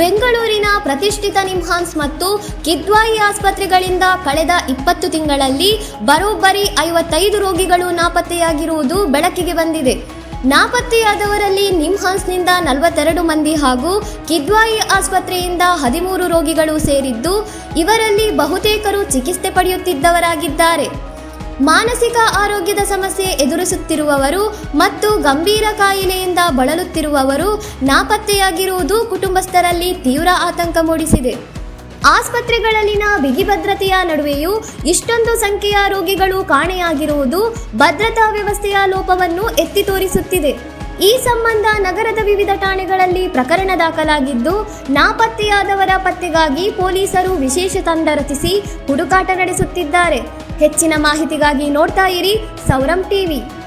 ಬೆಂಗಳೂರಿನ ಪ್ರತಿಷ್ಠಿತ ನಿಮ್ಹಾನ್ಸ್ ಮತ್ತು ಕಿದ್ವಾಯಿ ಆಸ್ಪತ್ರೆಗಳಿಂದ ಕಳೆದ ಇಪ್ಪತ್ತು ತಿಂಗಳಲ್ಲಿ ಬರೋಬ್ಬರಿ ಐವತ್ತೈದು ರೋಗಿಗಳು ನಾಪತ್ತೆಯಾಗಿರುವುದು ಬೆಳಕಿಗೆ ಬಂದಿದೆ. ನಾಪತ್ತೆಯಾದವರಲ್ಲಿ ನಿಮ್ಹಾನ್ಸ್ನಿಂದ ನಲವತ್ತೆರಡು ಮಂದಿ ಹಾಗೂ ಕಿದ್ವಾಯಿ ಆಸ್ಪತ್ರೆಯಿಂದ ಹದಿಮೂರು ರೋಗಿಗಳು ಸೇರಿದ್ದು, ಇವರಲ್ಲಿ ಬಹುತೇಕರು ಚಿಕಿತ್ಸೆ ಪಡೆಯುತ್ತಿದ್ದವರಾಗಿದ್ದಾರೆ. ಮಾನಸಿಕ ಆರೋಗ್ಯದ ಸಮಸ್ಯೆ ಎದುರಿಸುತ್ತಿರುವವರು ಮತ್ತು ಗಂಭೀರ ಕಾಯಿಲೆಯಿಂದ ಬಳಲುತ್ತಿರುವವರು ನಾಪತ್ತೆಯಾಗಿರುವುದು ಕುಟುಂಬಸ್ಥರಲ್ಲಿ ತೀವ್ರ ಆತಂಕ ಮೂಡಿಸಿದೆ. ಆಸ್ಪತ್ರೆಗಳಲ್ಲಿನ ಬಿಗಿ ಭದ್ರತೆಯ ನಡುವೆಯೂ ಇಷ್ಟೊಂದು ಸಂಖ್ಯೆಯ ರೋಗಿಗಳು ಕಾಣೆಯಾಗಿರುವುದು ಭದ್ರತಾ ವ್ಯವಸ್ಥೆಯ ಲೋಪವನ್ನು ಎತ್ತಿ ತೋರಿಸುತ್ತಿದೆ. ಈ ಸಂಬಂಧ ನಗರದ ವಿವಿಧ ಠಾಣೆಗಳಲ್ಲಿ ಪ್ರಕರಣ ದಾಖಲಾಗಿದ್ದು, ನಾಪತ್ತೆಯಾದವರ ಪತ್ತೆಗಾಗಿ ಪೊಲೀಸರು ವಿಶೇಷ ತಂಡ ರಚಿಸಿ ಹುಡುಕಾಟ ನಡೆಸುತ್ತಿದ್ದಾರೆ. ಹೆಚ್ಚಿನ ಮಾಹಿತಿಗಾಗಿ ನೋಡ್ತಾ ಇರಿ ಸೌರಂ ಟಿವಿ.